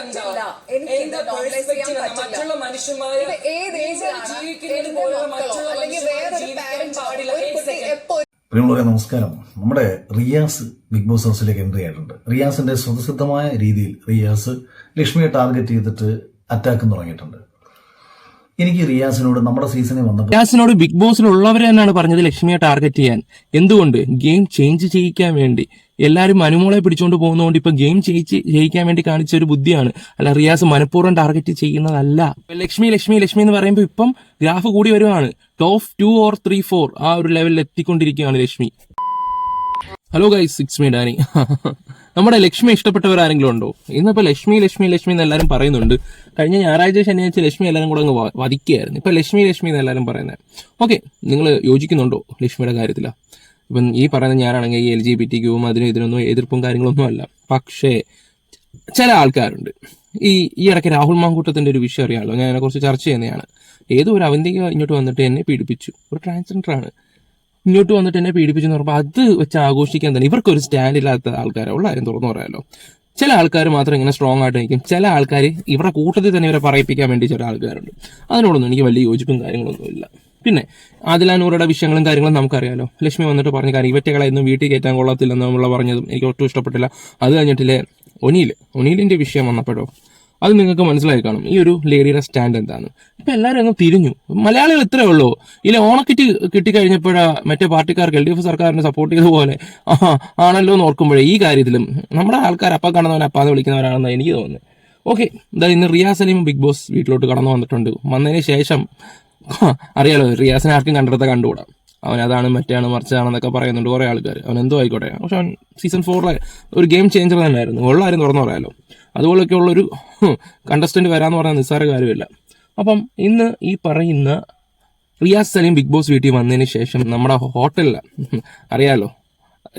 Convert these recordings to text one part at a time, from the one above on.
പറ്റില്ല എനിക്ക് ചെയ്യാൻ പറ്റില്ല. മനുഷ്യന്മാരെ ഏത് ഏജിലാണ് അല്ലെങ്കിൽ വേറൊരു എപ്പോ പ്രിയമുള്ളവരെ നമസ്കാരം. നമ്മുടെ റിയാസ് ബിഗ് ബോസ് ഹൗസിലേക്ക് എൻട്രി ആയിട്ടുണ്ട് റിയാസിന്റെ സ്വതസിദ്ധമായ രീതിയിൽ റിയാസ് ലക്ഷ്മിയെ ടാർഗറ്റ് ചെയ്തിട്ട് അറ്റാക്കും തുടങ്ങിയിട്ടുണ്ട്. എനിക്ക് റിയാസിനോട് നമ്മുടെ സീസണിൽ വന്നപ്പോൾ റിയാസിനോട് ബിഗ് ബോസിലുള്ളവർ തന്നെയാണ് പറഞ്ഞത് ലക്ഷ്മിയെ ടാർഗറ്റ് ചെയ്യാൻ. എന്തുകൊണ്ട്? ഗെയിം ചേഞ്ച് ചെയ്യിക്കാൻ വേണ്ടി. എല്ലാവരും മനുമോളെ പിടിച്ചുകൊണ്ട് പോകുന്നതുകൊണ്ട് ഇപ്പൊ ഗെയിം ചെയ്യിച്ച് ജയിക്കാൻ വേണ്ടി കാണിച്ച ഒരു ബുദ്ധിയാണ്. അല്ല റിയാസ് മനഃപൂർവം ടാർഗറ്റ് ചെയ്യുന്നതല്ല. ലക്ഷ്മി ലക്ഷ്മി ലക്ഷ്മി എന്ന് പറയുമ്പോൾ ഇപ്പം ഗ്രാഫ് കൂടി വരുവാണ്. Top two or three four ആ ഒരു ലെവലിൽ എത്തിക്കൊണ്ടിരിക്കുകയാണ് Lakshmi. Hello guys six me Danny നമ്മുടെ ലക്ഷ്മി ഇഷ്ടപ്പെട്ടവർ ആരെങ്കിലും ഉണ്ടോ ഇന്നിപ്പോ ലക്ഷ്മി ലക്ഷ്മി ലക്ഷ്മി എന്ന് എല്ലാവരും പറയുന്നുണ്ട്. കഴിഞ്ഞ ഞായറാഴ്ച ശനിയാഴ്ച ലക്ഷ്മി എല്ലാവരും കൂടെ അങ്ങ് വധിക്കുകയായിരുന്നു. ഇപ്പൊ ലക്ഷ്മി ലക്ഷ്മി എന്ന് എല്ലാവരും പറയുന്നത് ഓക്കെ നിങ്ങൾ യോജിക്കുന്നുണ്ടോ ലക്ഷ്മിയുടെ കാര്യത്തിലാ? ഇപ്പം ഈ പറയുന്ന ഞാനാണെങ്കിൽ എൽ ജി ബി ടി ക്യൂവും അതിനും ഇതിനൊന്നും എതിർപ്പും കാര്യങ്ങളൊന്നും അല്ല. പക്ഷേ ചില ആൾക്കാരുണ്ട്. ഈ ഈ ഇടയ്ക്ക് രാഹുൽ മാങ്കൂട്ടത്തിന്റെ ഒരു വിഷയം അറിയാമല്ലോ ഞാൻ അതിനെക്കുറിച്ച് ചർച്ച ചെയ്യുന്നതാണ്. ഏതോ ഒരു അവന്തിക ഇങ്ങോട്ട് വന്നിട്ട് എന്നെ പീഡിപ്പിച്ചു. ഒരു ട്രാൻസ്ജെൻഡർ ആണ് ഇങ്ങോട്ട് വന്നിട്ട് എന്നെ പീഡിപ്പിച്ചു എന്ന് പറയുമ്പോൾ അത് വെച്ച് ആഘോഷിക്കാൻ തന്നെ ഇവർക്കൊരു സ്റ്റാൻഡ് ഇല്ലാത്ത ആൾക്കാരെ ഉള്ള കാര്യം തുറന്നു പറയാമല്ലോ ചില ആൾക്കാർ മാത്രം ഇങ്ങനെ സ്ട്രോങ് ആയിട്ട് നിൽക്കും ചില ആൾക്കാർ ഇവരുടെ കൂട്ടത്തിൽ തന്നെ ഇവരെ പറയിപ്പിക്കാൻ വേണ്ടി ചില ആൾക്കാരുണ്ട്. അതിനോടൊന്നും എനിക്ക് വലിയ യോജിപ്പും കാര്യങ്ങളൊന്നും ഇല്ല. പിന്നെ ആദിലാനൂറുടെ വിഷയങ്ങളും കാര്യങ്ങളും നമുക്കറിയാലോ. ലക്ഷ്മി വന്നിട്ട് പറഞ്ഞ കാര്യം ഇവറ്റകളെ ഒന്നും വീട്ടിൽ കയറ്റാൻ നമ്മൾ പറഞ്ഞതും എനിക്ക് ഒട്ടും ഇഷ്ടപ്പെട്ടില്ല. അത് കഴിഞ്ഞിട്ടില്ലേ ഒനീൽ ഒനീലിന്റെ വിഷയം വന്നപ്പോഴോ? അത് നിങ്ങൾക്ക് മനസ്സിലായി കാണും. ഈ ഒരു ലേഡിയുടെ സ്റ്റാൻഡ് എന്താണ്. ഇപ്പം എല്ലാവരും അങ്ങ് തിരിഞ്ഞു. മലയാളികൾ ഇത്രേ ഉള്ളൂ. ഇല്ല ഓണക്കിറ്റ് കിട്ടിക്കഴിഞ്ഞപ്പോഴാ മറ്റേ പാർട്ടിക്കാർക്ക് എൽ ഡി എഫ് സർക്കാരിനെ സപ്പോർട്ട് ചെയ്ത പോലെ ആണല്ലോ എന്ന് ഓർക്കുമ്പോഴേ ഈ കാര്യത്തിലും നമ്മുടെ ആൾക്കാർ അപ്പം കാണുന്നവനെ അപ്പാന്ന് വിളിക്കുന്നവരാണെന്ന് എനിക്ക് തോന്നുന്നത്. ഓക്കെ എന്താ ഇന്ന് റിയാസ് സലീം ബിഗ് ബോസ് വീട്ടിലോട്ട് കടന്നു വന്നിട്ടുണ്ട്. വന്നതിന് ശേഷം അറിയാലോ റിയാസിനെ ആർക്കും കണ്ടെടുത്ത കണ്ടുകൂടാ. അവൻ അതാണ് മറ്റേയാണ് മറിച്ചാണെന്നൊക്കെ പറയുന്നുണ്ട് കുറേ ആൾക്കാർ അവൻ എന്തോ ആയിക്കോട്ടെ. പക്ഷെ അവൻ സീസൺ ഫോറിലെ ഒരു ഗെയിം ചേഞ്ചർ തന്നെയായിരുന്നു. ഉള്ളാരും തുറന്നു പറയാലോ. അതുപോലെയൊക്കെ ഉള്ളൊരു കണ്ടസ്റ്റന്റ് വരാന്ന് പറഞ്ഞാൽ നിസ്സാര കാര്യമില്ല. അപ്പം ഇന്ന് ഈ പറയുന്ന റിയാസ് സലീം ബിഗ് ബോസ് വീട്ടിൽ വന്നതിന് ശേഷം നമ്മുടെ ഹോട്ടലിൽ അറിയാലോ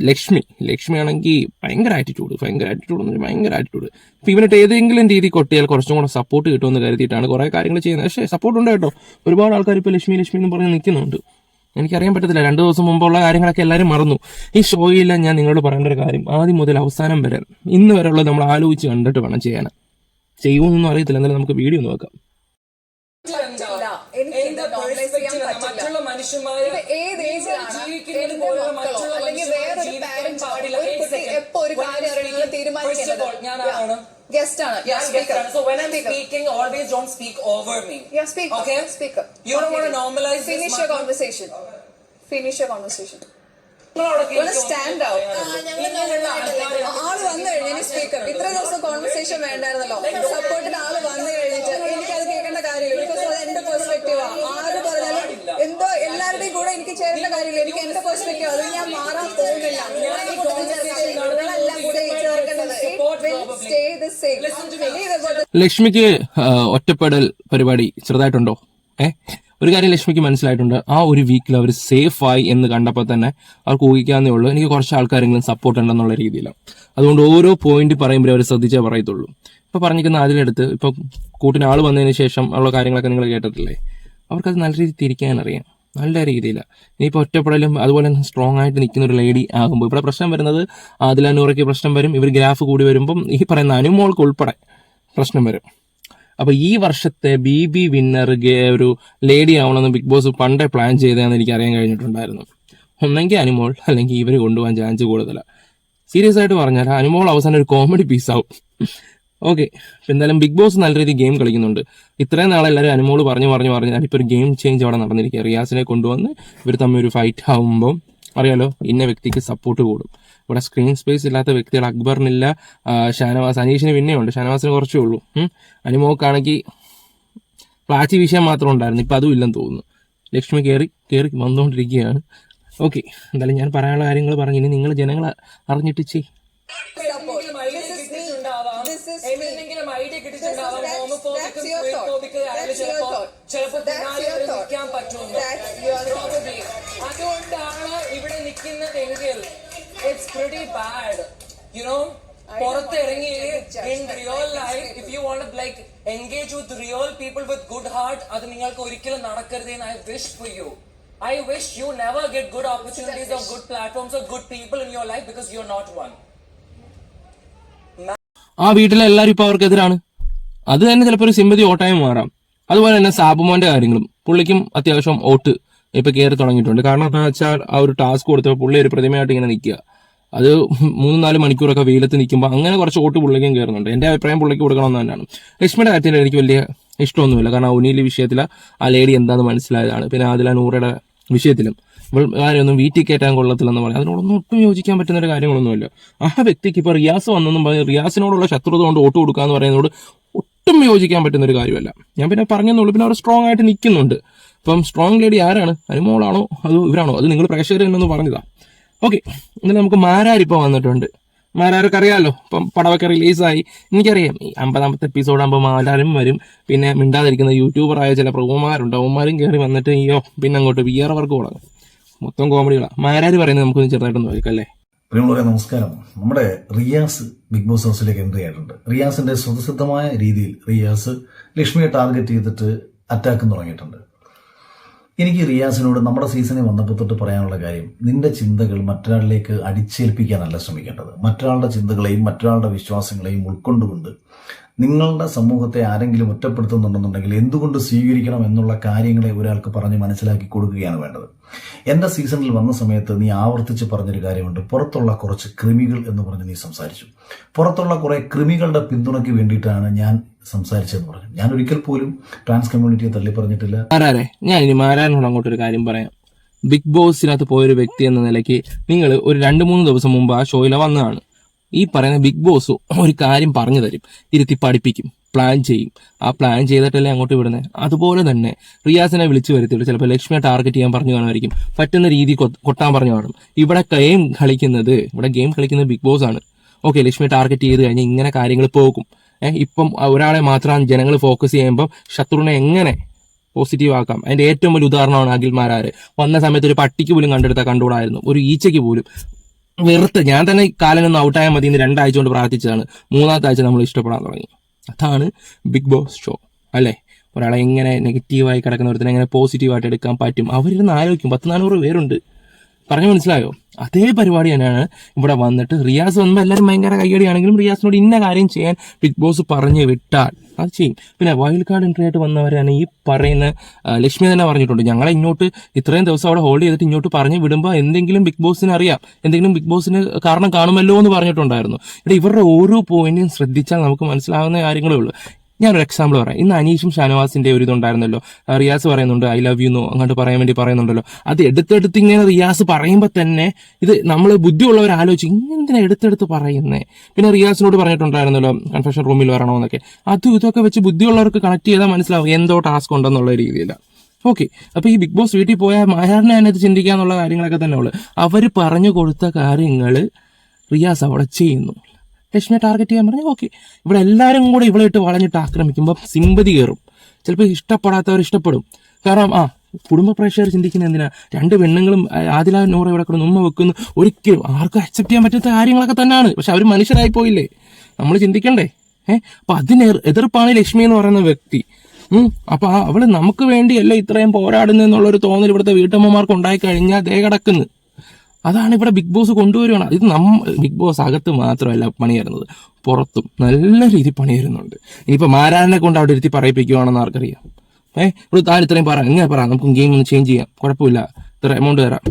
ലക്ഷ്മി ലക്ഷ്മി ആണെങ്കിൽ ഭയങ്കര ആറ്റിറ്റ്യൂഡ് ഭയങ്കര ആറ്റിറ്റ്യൂഡ് എന്ന് ഭയങ്കര ആറ്റിറ്റ്യൂഡ് ഇപ്പം ഇവനിട്ട് ഏതെങ്കിലും രീതി കൊട്ടിയാൽ കുറച്ചും കൂടെ സപ്പോർട്ട് കിട്ടുമെന്ന് കരുതിയിട്ടാണ് കുറേ കാര്യങ്ങൾ ചെയ്യുന്നത്. പക്ഷേ സപ്പോർട്ട് ഉണ്ട് കേട്ടോ. ഒരുപാട് ആൾക്കാർ ഇപ്പോൾ ലക്ഷ്മി ലക്ഷ്മി എന്ന് പറഞ്ഞ് നിൽക്കുന്നുണ്ട്. എനിക്കറിയാൻ പറ്റത്തില്ല. രണ്ട് ദിവസം മുമ്പുള്ള കാര്യങ്ങളൊക്കെ എല്ലാവരും മറന്നു. ഈ ഷോയിൽ ഞാൻ നിങ്ങളോട് പറയേണ്ട ഒരു കാര്യം. ആദ്യം മുതൽ അവസാനം വരെ ഇന്ന് വരെ നമ്മൾ ആലോചിച്ച് കണ്ടിട്ട് വേണം ചെയ്യാൻ. ചെയ്യുമെന്നൊന്നും അറിയത്തില്ല. എന്നാലും നമുക്ക് വീഡിയോ നോക്കാം. മറ്റുള്ള മനുഷ്യന്മാരെ ഇത് ഏത് ഏജിലാണ് ജീവിക്കുന്നത് എന്റെ പോലെ മക്കളോ? മറ്റുള്ള അല്ലെങ്കിൽ മനുഷ്യന്മാർ വേറൊരു ജീവിക്കാൻ ഒരു Eight കുട്ടി എപ്പോ ഒരു When I'm കാര്യം അറിയണമെന്ന് speaking, first of ഞാൻ ആരാണ്? ഗസ്റ്റ് ആണ്. Yeah, speaker yes, So when I'm speaking, always don't speak over me. Yeah, speak. Okay? Speaker. You don't want to normalize Finish your conversation. Finish your conversation. നിങ്ങളവിടെ ഒന്ന് stand out ഇങ്ങനെയുള്ള ആൾക്കാരെ ആൾ വന്നു കഴിഞ്ഞു speaker ഇത്ര ദിവസം conversation വേണ്ടായിരുന്നല്ലോ. സപ്പോർട്ടിന് ആൾ വന്നു കഴിഞ്ഞിട്ട് കാര്യമില്ല ബിക്കോസ് അത് എന്റെ പെർസ്പെക്റ്റീവാ ആര് പറഞ്ഞാലും എന്തോ എല്ലാവരുടെയും കൂടെ എനിക്ക് ചേരേണ്ട കാര്യമില്ല. എനിക്ക് എന്റെ പെർസ്പെക്റ്റീവ് അത് ഞാൻ മാറാൻ പോകുന്നില്ല. നിങ്ങളെല്ലാം കൂടെ സ്റ്റേ ദ സെയിം ലക്ഷ്മിക്ക് ഒറ്റപ്പെടൽ പരിപാടി ചെറുതായിട്ടുണ്ടോ? ഏ? ഒരു കാര്യം ലക്ഷ്മിക്ക് മനസ്സിലായിട്ടുണ്ട്. ആ ഒരു വീക്കിൽ അവർ സേഫ് ആയി എന്ന് കണ്ടപ്പോൾ തന്നെ അവർക്ക് ഊഹിക്കാവുന്നേ ഉള്ളൂ. എനിക്ക് കുറച്ച് ആൾക്കാരെങ്കിലും സപ്പോർട്ട് ഉണ്ടെന്നുള്ള രീതിയിലാണ്. അതുകൊണ്ട് ഓരോ പോയിന്റ് പറയുമ്പോഴേ അവർ ശ്രദ്ധിച്ചേ പറയത്തുള്ളൂ. ഇപ്പൊ പറഞ്ഞിരിക്കുന്ന അതിലെടുത്ത് ഇപ്പൊ കൂട്ടിന് ആൾ വന്നതിന് ശേഷം ഉള്ള കാര്യങ്ങളൊക്കെ നിങ്ങൾ കേട്ടിട്ടില്ലേ? അവർക്കത് നല്ല രീതിയിൽ തിരിക്കാൻ അറിയാം. നല്ല രീതിയിലാണ് ഇനിയിപ്പോൾ ഒറ്റപ്പെടലും അതുപോലെ തന്നെ സ്ട്രോങ് ആയിട്ട് നിൽക്കുന്ന ഒരു ലേഡി ആകുമ്പോൾ ഇവിടെ പ്രശ്നം വരുന്നത് ആദിലാനൂറയ്ക്ക് പ്രശ്നം വരും. ഇവർ ഗ്രാഫ് കൂടി വരുമ്പം ഈ പറയുന്ന അനുമോൾക്ക് ഉൾപ്പെടെ പ്രശ്നം വരും. അപ്പോൾ ഈ വർഷത്തെ ബി ബി വിന്നർ ഒരു ലേഡി ആവണമെന്ന് ബിഗ് ബോസ് പണ്ടേ പ്ലാൻ ചെയ്തതെന്ന് എനിക്ക് അറിയാൻ കഴിഞ്ഞിട്ടുണ്ടായിരുന്നു. ഒന്നെങ്കിൽ അനുമോൾ അല്ലെങ്കിൽ ഇവർ കൊണ്ടുപോകാൻ ചാൻസ് കൂടുതലാണ് സീരിയസ് ആയിട്ട് പറഞ്ഞാൽ അനുമോൾ അവസാനം ഒരു കോമഡി പീസാവും ഓക്കെ. എന്തായാലും ബിഗ് ബോസ് നല്ല രീതിയിൽ ഗെയിം കളിക്കുന്നുണ്ട്. ഇത്രയും നാളെ എല്ലാവരും അനുമോൾ പറഞ്ഞു പറഞ്ഞു പറഞ്ഞു ഞാനിപ്പോൾ ഒരു ഗെയിം ചേഞ്ച് അവിടെ നടന്നിരിക്കുക റിയാസിനെ കൊണ്ടുവന്ന് ഇവർ തമ്മിൽ ഒരു ഫൈറ്റ് ആവുമ്പം അറിയാലോ ഇന്ന വ്യക്തിക്ക് സപ്പോർട്ട് കൂടും. ഇവിടെ സ്ക്രീൻ സ്പേസ് ഇല്ലാത്ത വ്യക്തികൾ അക്ബറിനില്ല ഷാനവാസ് അനീഷിന് പിന്നെയുണ്ട് ഷാനവാസിന് കുറച്ചേ ഉള്ളൂ. അനുമോക്കാണെങ്കിൽ പ്ലാച്ചി വിഷയം മാത്രം ഉണ്ടായിരുന്നു. ഇപ്പം അതും ഇല്ലെന്ന് തോന്നുന്നു. ലക്ഷ്മി കയറി കയറി വന്നുകൊണ്ടിരിക്കുകയാണ്. ഓക്കെ. എന്തായാലും ഞാൻ പറയാനുള്ള കാര്യങ്ങൾ പറഞ്ഞു ഇനി നിങ്ങൾ ജനങ്ങളെ അറിഞ്ഞിട്ട് ചെയ് നിൽക്കാൻ your thought. Probably. അതുകൊണ്ടാണ് ഇവിടെ നിൽക്കുന്നതെങ്കിൽ it's pretty bad you know know? പുറത്തിറങ്ങി in real life if you want like engage with real people with good heart അത് നിങ്ങൾക്ക് ഒരിക്കലും നടക്കരുതെന്ന് I wish for you I wish you never get good opportunities of good platforms of good people in your life because you are not one ആ വീട്ടിലെ എല്ലാവരും ഇപ്പൊ അവർക്കെതിരാണ്. അത് തന്നെ ചിലപ്പോൾ ഒരു സിമ്പതി ഓട്ടായി മാറാം. അതുപോലെ തന്നെ സാബുമോന്റെ കാര്യങ്ങളും. പുള്ളിക്കും അത്യാവശ്യം ഓട്ട് ഇപ്പൊ കയറി തുടങ്ങിയിട്ടുണ്ട്. കാരണം എന്താ വെച്ചാൽ ആ ഒരു ടാസ്ക് കൊടുത്തപ്പോൾ പുള്ളി ഒരു പ്രതിമയായിട്ട് ഇങ്ങനെ നിൽക്കുക. അത് മൂന്ന് നാല് മണിക്കൂറൊക്കെ വെയിലത്ത് നിൽക്കുമ്പോൾ അങ്ങനെ കുറച്ച് ഓട്ട് പുള്ളിക്കും കയറുന്നുണ്ട്. എന്റെ അഭിപ്രായം പുള്ളിക്ക് കൊടുക്കണമെന്ന് തന്നെയാണ്. ലക്ഷ്മിയുടെ കാര്യത്തിൽ എനിക്ക് വലിയ ഇഷ്ടമൊന്നുമില്ല. കാരണം ഉനിയിലെ വിഷയത്തിൽ ആ ലേഡി എന്താണെന്ന് മനസ്സിലായതാണ്. പിന്നെ അതിൽ ആ നൂറയുടെ വിഷയത്തിലും ഇവൾ വീട്ടിൽ കയറ്റാൻ കൊള്ളത്തില്ലെന്ന് പറയാം. അതിനോടൊന്നും ഒട്ടും യോജിക്കാൻ പറ്റുന്ന ഒരു കാര്യങ്ങളൊന്നുമില്ല. ആ വ്യക്തിക്ക് ഇപ്പോൾ റിയാസ് വന്നെന്നും പറഞ്ഞ് റിയാസിനോടുള്ള ശത്രുത കൊണ്ട് വോട്ട് കൊടുക്കുക എന്ന് പറയുന്നതോട് ഒട്ടും യോജിക്കാൻ പറ്റുന്ന ഒരു കാര്യമല്ല. ഞാൻ പിന്നെ പറഞ്ഞെന്നുള്ളൂ പിന്നെ അവർ സ്ട്രോങ് ആയിട്ട് നിൽക്കുന്നുണ്ട്. അപ്പം സ്ട്രോങ് ലേഡി ആരാണ്? അനുമോളാണോ അതോ ഇവരാണോ? അത് നിങ്ങൾ പ്രേക്ഷകർ എന്നൊന്ന് പറഞ്ഞതാ. ഓക്കെ ഇന്നലെ നമുക്ക് മാരാരിപ്പോൾ വന്നിട്ടുണ്ട്. മാരാരൊക്കെ അറിയാമല്ലോ ഇപ്പം പടമൊക്കെ റിലീസായി എനിക്കറിയാം ഈ അമ്പതാമത്തെ എപ്പിസോഡ് ആകുമ്പോൾ മാരാരും വരും. പിന്നെ മിണ്ടാതിരിക്കുന്ന യൂട്യൂബറായ ചില പ്രഭുമാരുണ്ട്. അവന്മാരും കയറി വന്നിട്ട് അയ്യോ പിന്നെ അങ്ങോട്ട് വിയർ വർക്ക് തുടങ്ങും മൊത്തം കോമഡികളാണ് മാരാര് പറയുന്നത് നമുക്കൊന്ന് ചെറുതായിട്ടൊന്ന് നോക്കാം അല്ലേ? പ്രിയമുള്ളവരെ നമസ്കാരം. നമ്മുടെ റിയാസ് ബിഗ് ബോസ് ഹൗസിലേക്ക് എൻട്രി ആയിട്ടുണ്ട്. റിയാസിന്റെ സ്വതസിദ്ധമായ രീതിയിൽ റിയാസ് ലക്ഷ്മിയെ ടാർഗറ്റ് ചെയ്തിട്ട് അറ്റാക്കും തുടങ്ങിയിട്ടുണ്ട്. എനിക്ക് റിയാസിനോട് നമ്മുടെ സീസണിൽ വന്നപ്പോൾ തൊട്ട് പറയാനുള്ള കാര്യം നിന്റെ ചിന്തകൾ മറ്റൊരാളിലേക്ക് അടിച്ചേൽപ്പിക്കാനല്ല ശ്രമിക്കേണ്ടത്. മറ്റൊരാളുടെ ചിന്തകളെയും മറ്റൊരാളുടെ വിശ്വാസങ്ങളെയും ഉൾക്കൊണ്ടുകൊണ്ട് നിങ്ങളുടെ സമൂഹത്തെ ആരെങ്കിലും ഒറ്റപ്പെടുത്തുന്നുണ്ടെന്നുണ്ടെങ്കിൽ എന്തുകൊണ്ട് സ്വീകരിക്കണം എന്നുള്ള കാര്യങ്ങളെ ഒരാൾക്ക് പറഞ്ഞ് മനസ്സിലാക്കി കൊടുക്കുകയാണ് വേണ്ടത്. എന്റെ സീസണിൽ വന്ന സമയത്ത് നീ ആവർത്തിച്ച് പറഞ്ഞൊരു കാര്യമുണ്ട്. പുറത്തുള്ള കുറച്ച് കൃമികൾ എന്ന് പറഞ്ഞ് നീ സംസാരിച്ചു. പുറത്തുള്ള കുറേ കൃമികളുടെ പിന്തുണയ്ക്ക് വേണ്ടിയിട്ടാണ് ഞാൻ സംസാരിച്ചതെന്ന് പറഞ്ഞു. ഞാൻ ഒരിക്കൽ പോലും ട്രാൻസ് കമ്മ്യൂണിറ്റിയെ തള്ളി പറഞ്ഞിട്ടില്ല. ഞാൻ ഇനി മാരാനോട് അങ്ങോട്ടൊരു കാര്യം പറയാം. ബിഗ് ബോസിനകത്ത് പോയൊരു വ്യക്തി എന്ന നിലയ്ക്ക് നിങ്ങൾ ഒരു രണ്ട് മൂന്ന് ദിവസം മുമ്പ് ആ ഷോയിലെ വന്നതാണ്. ഈ പറയുന്ന ബിഗ് ബോസ് ഒരു കാര്യം പറഞ്ഞു തരും. ഇരുത്തി പഠിപ്പിക്കും പ്ലാൻ ചെയ്യും. ആ പ്ലാൻ ചെയ്തിട്ടല്ലേ അങ്ങോട്ട് വിടുന്നത് അതുപോലെ തന്നെ റിയാസിനെ വിളിച്ചു വരുത്തിയിട്ട് ചിലപ്പോൾ ലക്ഷ്മിയെ ടാർഗറ്റ് ചെയ്യാൻ പറഞ്ഞു കാണുമായിരിക്കും. പറ്റുന്ന രീതി കൊട്ടാൻ പറഞ്ഞു കാണും. ഇവിടെ ഗെയിം കളിക്കുന്നത് ഇവിടെ ഗെയിം കളിക്കുന്നത് ബിഗ് ബോസ് ആണ്. ഓക്കെ ലക്ഷ്മിയെ ടാർഗറ്റ് ചെയ്ത് കഴിഞ്ഞാൽ ഇങ്ങനെ കാര്യങ്ങൾ പോകും. ഇപ്പം ഒരാളെ മാത്രം ജനങ്ങൾ ഫോക്കസ് ചെയ്യുമ്പം ശത്രുവിനെ എങ്ങനെ പോസിറ്റീവ് ആക്കാം? അതിന്റെ ഏറ്റവും വലിയ ഉദാഹരണമാണ് അഖിൽമാരാര്. വന്ന സമയത്ത് ഒരു പട്ടിക്ക് പോലും കണ്ടെടുത്താൽ കണ്ടുകൂടായിരുന്നു. ഒരു ഈച്ചയ്ക്ക് പോലും. വെറുത്ത്. ഞാൻ തന്നെ കാലനൊന്ന് ഔട്ടായാൽ മതി എന്ന് രണ്ടാഴ്ച കൊണ്ട് പ്രാർത്ഥിച്ചതാണ്. മൂന്നാമത്തെ ആഴ്ച നമ്മൾ ഇഷ്ടപ്പെടാൻ തുടങ്ങി. അതാണ് ബിഗ് ബോസ് ഷോ അല്ലേ? ഒരാളെ എങ്ങനെ നെഗറ്റീവായി കിടക്കുന്ന ഒരുത്തനെ എങ്ങനെ പോസിറ്റീവായിട്ട് എടുക്കാൻ പറ്റും? അവരിരുന്ന് ആലോചിക്കും. പത്ത് നാനൂറ് പേരുണ്ട്. പറഞ്ഞു മനസ്സിലായോ? അതേ പരിപാടി തന്നെയാണ് ഇവിടെ വന്നിട്ട് റിയാസ് വന്നപ്പോൾ എല്ലാവരും ഭയങ്കര കയ്യടിയാണെങ്കിലും റിയാസിനോട് ഇന്ന കാര്യം ചെയ്യാൻ ബിഗ് ബോസ് പറഞ്ഞു വിട്ടാൽ അത് ചെയ്യും. പിന്നെ വൈൽഡ് കാർഡ് എൻട്രി ആയിട്ട് വന്നവരാണ് ഈ പറയുന്ന ലക്ഷ്മി തന്നെ പറഞ്ഞിട്ടുണ്ട്. ഞങ്ങളെ ഇങ്ങോട്ട് ഇത്രയും ദിവസം അവിടെ ഹോൾഡ് ചെയ്തിട്ട് ഇങ്ങോട്ട് പറഞ്ഞു വിടുമ്പോൾ എന്തെങ്കിലും ബിഗ് ബോസിന് അറിയാം. എന്തെങ്കിലും ബിഗ് ബോസിന് കാരണം കാണുമല്ലോ എന്ന് പറഞ്ഞിട്ടുണ്ടായിരുന്നു. ഇവിടെ ഇവരുടെ ഓരോ പോയിന്റും ശ്രദ്ധിച്ചാൽ നമുക്ക് മനസ്സിലാവുന്ന കാര്യങ്ങളേ ഉള്ളൂ. ഞാനൊരു എക്സാമ്പിൾ പറയാം. ഇന്ന് അനീഷും ഷാനവാസിന്റെ ഒരു ഇതുണ്ടായിരുന്നല്ലോ. റിയാസ് പറയുന്നുണ്ട് ഐ ലവ് യു എന്നോ അങ്ങോട്ട് പറയാൻ വേണ്ടി പറയുന്നുണ്ടല്ലോ. അത് എടുത്തെടുത്ത് ഇങ്ങനെ റിയാസ് പറയുമ്പോൾ തന്നെ ഇത് നമ്മൾ ബുദ്ധിയുള്ളവർ ആലോചിച്ച് ഇങ്ങനെ എടുത്തെടുത്ത് പറയുന്നേ? പിന്നെ റിയാസിനോട് പറഞ്ഞിട്ടുണ്ടായിരുന്നല്ലോ കൺഫെഷൻ റൂമിൽ വരണമെന്നൊക്കെ അതും ഇതൊക്കെ വെച്ച് ബുദ്ധിയുള്ളവർക്ക് കണക്ട് ചെയ്താൽ മനസ്സിലാവും എന്തോ ടാസ്ക് ഉണ്ടെന്നുള്ള രീതിയിലാണ് ഓക്കെ അപ്പൊ ഈ ബിഗ് ബോസ് വീട്ടിൽ പോയാൽ മായാറിനെ അതിനകത്ത് ചിന്തിക്കാന്നുള്ള കാര്യങ്ങളൊക്കെ തന്നെ ഉള്ളു അവർ പറഞ്ഞു കൊടുത്ത കാര്യങ്ങൾ റിയാസ് അവിടെ ചെയ്യുന്നു. ലക്ഷ്മിയെ ടാർഗറ്റ് ചെയ്യാൻ പറഞ്ഞു ഓക്കെ ഇവിടെ എല്ലാവരും കൂടെ ഇവിടെ ഇട്ട് വളഞ്ഞിട്ട് ആക്രമിക്കുമ്പോൾ സിമ്പതി കയറും. ചിലപ്പോൾ ഇഷ്ടപ്പെടാത്തവർ ഇഷ്ടപ്പെടും. കാരണം ആ കുടുംബ പ്രേക്ഷകർ ചിന്തിക്കുന്ന എന്തിനാ? രണ്ട് പെണ്ണുങ്ങളും ആദില നൂറ് ഇവിടെ കിടന്ന് ഉമ്മ വെക്കുന്നു. ഒരിക്കലും ആർക്കും അക്സെപ്റ്റ് ചെയ്യാൻ പറ്റാത്ത കാര്യങ്ങളൊക്കെ തന്നെയാണ്. പക്ഷെ അവർ മനുഷ്യരായി പോയില്ലേ? നമ്മൾ ചിന്തിക്കണ്ടേ? ഏഹ് അപ്പൊ അതിന് എതിർപ്പാണ് ലക്ഷ്മി എന്ന് പറയുന്ന വ്യക്തി. അപ്പൊ അവൾ നമുക്ക് വേണ്ടിയല്ല ഇത്രയും പോരാടുന്നു എന്നുള്ള ഒരു തോന്നൽ ഇവിടുത്തെ വീട്ടമ്മമാർക്ക് ഉണ്ടായി കഴിഞ്ഞാൽ ദേ കിടക്കുന്നു. അതാണ് ഇവിടെ ബിഗ് ബോസ് കൊണ്ടുവരുവാണ്. ഇത് നമ്മ ബിഗ് ബോസ് അകത്ത് മാത്രമല്ല പണി തരുന്നത് പുറത്തും നല്ല രീതിയിൽ പണി തരുന്നുണ്ട് ഇനിയിപ്പോ മാരാനെ കൊണ്ട് അവിടെ ഇരുത്തി പറയിപ്പിക്കുവാണെന്ന് ആർക്കറിയാം. ഏഹ് ഇവിടെ താൻ ഇത്രയും പറ ഇങ്ങനെ പറ നമുക്ക് ഗെയിം ഒന്ന് ചേഞ്ച് ചെയ്യാം. കുഴപ്പമില്ല. ഇത്ര എമൗണ്ട് തരാം.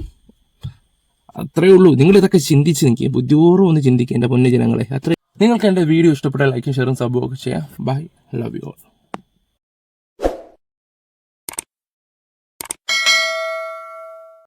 അത്രേ ഉള്ളൂ. നിങ്ങൾ ഇതൊക്കെ ചിന്തിച്ച് നിൽക്കുക ബുദ്ധിപൂർവം ഒന്ന് ചിന്തിക്കുക എന്റെ പൊന്നു ജനങ്ങളെ. അത്ര നിങ്ങൾക്ക് എന്റെ വീഡിയോ ഇഷ്ടപ്പെട്ട ലൈക്കും ഷെയറും സബ്ബും ഒക്കെ ചെയ്യാം. Bye love you all